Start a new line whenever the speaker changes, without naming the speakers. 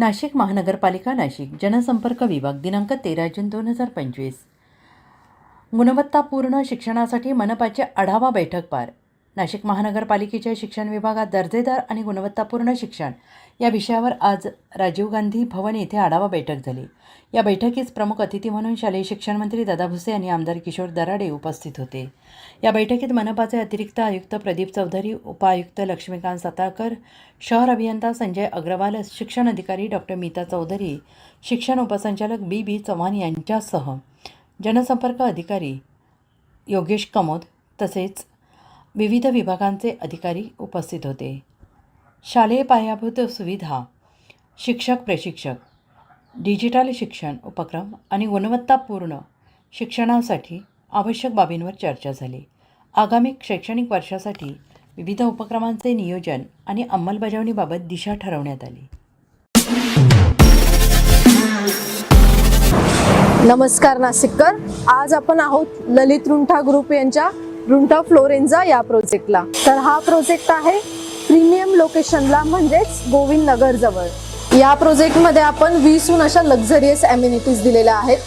नाशिक महानगरपालिका नाशिक जनसंपर्क विभाग दिनांक तेरा जून दोन हजार पंचवीस. गुणवत्तापूर्ण शिक्षणासाठी मनपाची आढावा बैठक पार नाशिक महानगरपालिकेच्या शिक्षण विभागात दर्जेदार आणि गुणवत्तापूर्ण शिक्षण. या विषयावर आज राजीव गांधी भवन येथे आढावा बैठक झाली. या बैठकीस प्रमुख अतिथी म्हणून शालेय शिक्षण मंत्री दादा भुसे आणि आमदार किशोर दराडे उपस्थित होते. या बैठकीत मनपाचे अतिरिक्त आयुक्त प्रदीप चौधरी उपायुक्त लक्ष्मीकांत सातारकर शहर अभियंता संजय अग्रवाल शिक्षण अधिकारी डॉक्टर मीता चौधरी शिक्षण उपसंचालक बी बी चव्हाण यांच्यासह जनसंपर्क अधिकारी योगेश कमोद तसेच विविध विभागांचे अधिकारी उपस्थित होते. शालेय पायाभूत सुविधा शिक्षक प्रशिक्षक डिजिटल शिक्षण उपक्रम आणि गुणवत्तापूर्ण शिक्षणासाठी आवश्यक बाबींवर चर्चा झाली. आगामी शैक्षणिक वर्षासाठी विविध उपक्रमांचे नियोजन आणि अंमलबजावणीबाबत दिशा ठरवण्यात आली.
नमस्कार नाशिककर. आज आपण आहोत ललित रुंठा ग्रुप यांच्या रुंटा फ्लोरेन्झा या प्रोजेक्टला तर हा प्रोजेक्ट आहे प्रीमियम लोकेशनला म्हणजेच गोविंद नगर जवळ. या प्रोजेक्टमध्ये आपण वीसहून अशा लक्झरियस अम्युनिटीज दिलेल्या आहेत.